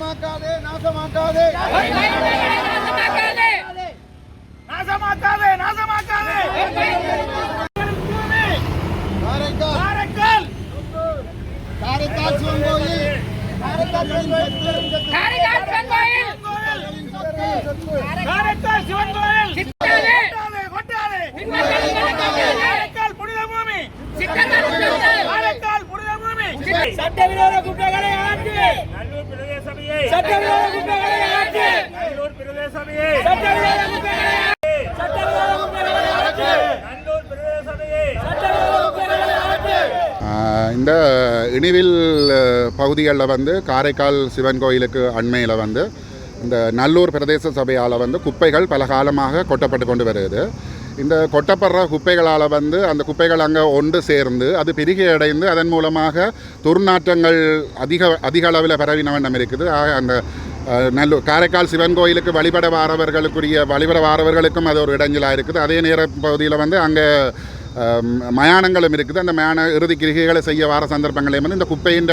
நாசமாக்காதே நாசமாக்காதே. நாசமாக்காதே நாசமாக்காதே. காரைக்கால். காரைக்கால். காரைக்கால் சிவன் கோயில். காரைக்கால் சிவன் கோயில். காரைக்கால் சட்டவிரோத அகற்று நல்லூர் பிரதேச சபையை சட்டவிரோத சட்டவிரோத அகற்று நல்லூர் பிரதேச சபையை சட்டவிரோத அகற்று இந்த இனிவில் பகுதிகளில் வந்து காரைக்கால் சிவன் கோயிலுக்கு அண்மையில் வந்து இந்த நல்லூர் பிரதேச சபையால் வந்து குப்பைகள் பல காலமாக கொட்டப்பட்டு கொண்டு வருது இந்த கொட்டப்படுற குப்பைகளால் வந்து அந்த குப்பைகள் அங்கே ஒன்று சேர்ந்து அது பெருகி அடைந்து அதன் மூலமாக துர்நாற்றங்கள் அதிக அதிக அளவில் பரவின வண்ணம் இருக்குது. ஆக அந்த நல்லூர் காரைக்கால் சிவன் கோயிலுக்கு வழிபட வாரவர்களுக்குரிய வழிபட வாரவர்களுக்கும் அது ஒரு இடைஞ்சலாக இருக்குது. அதே நேர பகுதியில் வந்து அங்கே மயானங்களும் இருக்குது. அந்த மயான இறுதி கிரிகைகளை செய்ய வார சந்தர்ப்பங்களையும் வந்து இந்த குப்பையின்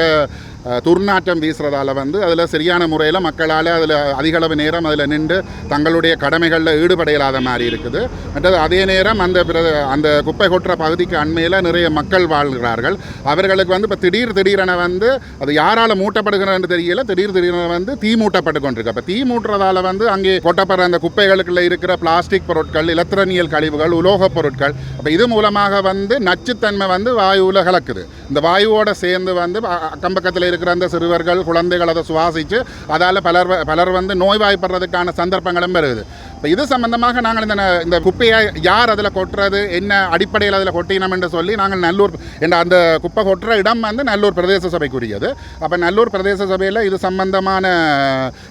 துர்நாற்றம் வீசுறதால வந்து அதில் சரியான முறையில் மக்களால் அதில் அதிகளவு நேரம் அதில் நின்று தங்களுடைய கடமைகளில் ஈடுபட இயலாத மாதிரி இருக்குது. மற்றது அதே நேரம் அந்த அந்த குப்பை கொட்டுற பகுதிக்கு அண்மையில் நிறைய மக்கள் வாழ்கிறார்கள். அவர்களுக்கு வந்து இப்போ திடீர் திடீரென வந்து அது யாரால் மூட்டப்படுகிறன்னு தெரியல. திடீர் திடீரென வந்து தீ மூட்டப்பட்டு கொண்டிருக்கு. அப்போ தீ மூட்டுறதால வந்து அங்கே கொட்டப்படுற அந்த குப்பைகளுக்குள்ள இருக்கிற பிளாஸ்டிக் பொருட்கள் இலத்திரனியல் கழிவுகள் உலோகப் பொருட்கள் அப்போ இது மூலமாக வந்து நச்சுத்தன்மை வந்து வாயுவில் கலக்குது. இந்த வாயுவோட சேர்ந்து வந்து அக்கம்பக்கத்தில் இருக்கிற அந்த சிறுவர்கள் குழந்தைகள் அதை சுவாசித்து அதால் பலர் பலர் வந்து நோய்வாய்ப்படுறதுக்கான சந்தர்ப்பங்களும் வருது. இப்போ இது சம்பந்தமாக நாங்கள் இந்த இந்த குப்பையை யார் அதில் கொட்டுறது என்ன அடிப்படையில் அதில் கொட்டினோம் என்று சொல்லி நாங்கள் நல்லூர் என்ற அந்த குப்பை கொட்டுற இடம் வந்து நல்லூர் பிரதேச சபைக்குரியது. அப்போ நல்லூர் பிரதேச சபையில் இது சம்பந்தமான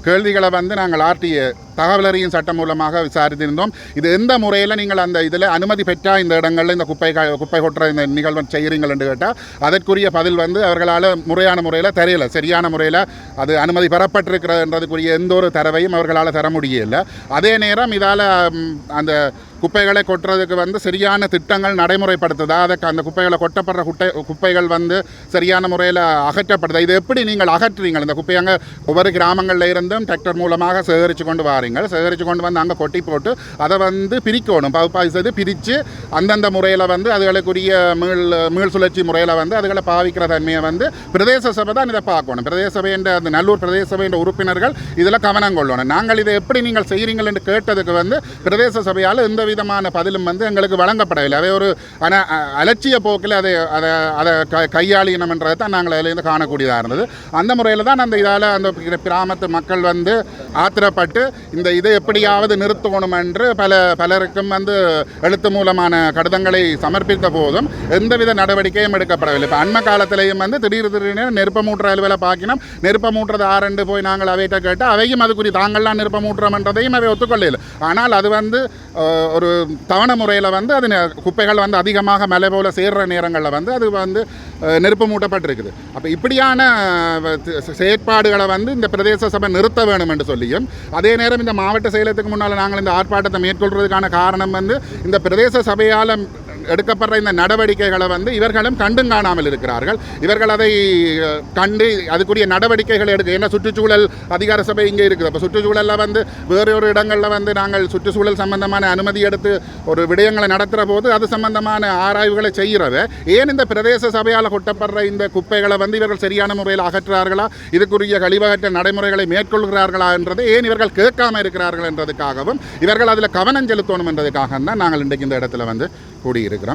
கேள்விகளை வந்து நாங்கள் ஆர்டிஏ தகவல் அறியும் சட்டம் மூலமாக விசாரித்திருந்தோம். இது எந்த முறையில் நீங்கள் அந்த இதில் அனுமதி பெற்றால் இந்த இடங்களில் இந்த குப்பை க- குப்பை கொட்டுற இந்த நிகழ்வு செய்கிறீங்கள் என்று கேட்டால் அதற்குரிய பதில் வந்து அவர்களால் முறையான முறையில் தெரியல சரியான முறையில் அது அனுமதி பெறப்பட்டிருக்கிறதுன்றதுக்குரிய எந்த ஒரு தரவையும் அவர்களால் தர முடியல. அதே நேரம் இதால் அந்த குப்பைகளை கொட்டுறதுக்கு வந்து சரியான திட்டங்கள் நடைமுறைப்படுத்துதா? அதுக்கு அந்த குப்பைகளை கொட்டப்படுற குட்டை குப்பைகள் வந்து சரியான முறையில் அகற்றப்படுதா? இது எப்படி நீங்கள் அகற்றுறீங்க? இந்த அங்கே ஒவ்வொரு கிராமங்களில் இருந்தும் டிராக்டர் மூலமாக சேகரித்து கொண்டு வாரீங்கள். சேகரித்து கொண்டு வந்து அங்கே கொட்டி போட்டு அதை வந்து பிரிக்கணும். பகுப்பாய்வு செய்து பிரித்து அந்தந்த முறையில் வந்து அதுகளுக்குரிய மீள் மீள் சுழற்சி முறையில் வந்து அதுகளை பாவிக்கிற தன்மையை வந்து பிரதேச சபை தான் இதை பார்க்கணும். பிரதேச சபை என்ற அந்த நல்லூர் பிரதேச சபை என்ற உறுப்பினர்கள் இதில் கவனம் கொள்ளணும். நாங்கள் இதை எப்படி நீங்கள் செய்கிறீங்கள் என்று கேட்டதுக்கு வந்து பிரதேச சபையால் எந்த விதமான பதிலும் வந்து எங்களுக்கு வழங்கப்படவில்லை. அவை ஒரு அன அலட்சிய போக்கில் அதை அதை அதை க கையாளினம்ன்றதை தான் நாங்கள் அதிலேருந்து காணக்கூடியதாக இருந்தது. அந்த முறையில் தான் அந்த இதால் அந்த கிராமத்து மக்கள் வந்து ஆத்திரப்பட்டு இந்த இதை எப்படியாவது நிறுத்தணும் என்று பல பலருக்கும் வந்து எழுத்து மூலமான கடிதங்களை சமர்ப்பித்த போதும் எந்தவித நடவடிக்கையும் எடுக்கப்படவில்லை. இப்போ அண்மை காலத்திலேயும் வந்து திடீர் திடீர்னு நெருப்பமூட்டுற அலுவலை பார்க்கணும் நெருப்பமூட்டுறது ஆரண்டு போய் நாங்கள் அவைகிட்ட கேட்டு அவையும் அதுக்குரிய தாங்கள்லாம் நெருப்பமூட்டுறோம்ன்றதையும் அவை ஒத்துக்கொள்ளல ஆனால் அது வந்து ஒரு தவணை முறையில் வந்து அது குப்பைகள் வந்து அதிகமாக மலை போல் சேர்ற நேரங்களில் வந்து அது வந்து நெருப்பு மூட்டப்பட்டிருக்குது. அப்போ இப்படியான செயற்பாடுகளை வந்து இந்த பிரதேச சபை நிறுத்த வேணும் என்று சொல்லியும் அதே நேரம் இந்த மாவட்ட செயலத்துக்கு முன்னால் நாங்கள் இந்த ஆர்ப்பாட்டத்தை மேற்கொள்வதற்கான காரணம் வந்து இந்த பிரதேச சபையால் எடுக்கப்படுற இந்த நடவடிக்கைகளை வந்து இவர்களும் கண்டும் காணாமல் இருக்கிறார்கள். இவர்கள் அதை கண்டு அதுக்குரிய நடவடிக்கைகள் எடுக்க ஏன்னா சுற்றுச்சூழல் அதிகார சபை இங்கே இருக்குது. அப்போ சுற்றுச்சூழலில் வந்து வேறு ஒரு இடங்களில் வந்து நாங்கள் சுற்றுச்சூழல் சம்பந்தமான அனுமதி எடுத்து ஒரு விடயங்களை நடத்துகிற போது அது சம்பந்தமான ஆராய்வுகளை செய்கிறத ஏன் இந்த பிரதேச சபையால் கொட்டப்படுற இந்த குப்பைகளை வந்து இவர்கள் சரியான முறையில் அகற்றுறார்களா? இதுக்குரிய கழிவகற்ற நடைமுறைகளை மேற்கொள்கிறார்களா என்றது ஏன் இவர்கள் கேட்காமல் இருக்கிறார்கள் என்றதுக்காகவும் இவர்கள் அதில் கவனம் செலுத்தணும் என்றதுக்காக தான் நாங்கள் இன்றைக்கு இந்த இடத்துல வந்து கூடியிருக்கிறோம்.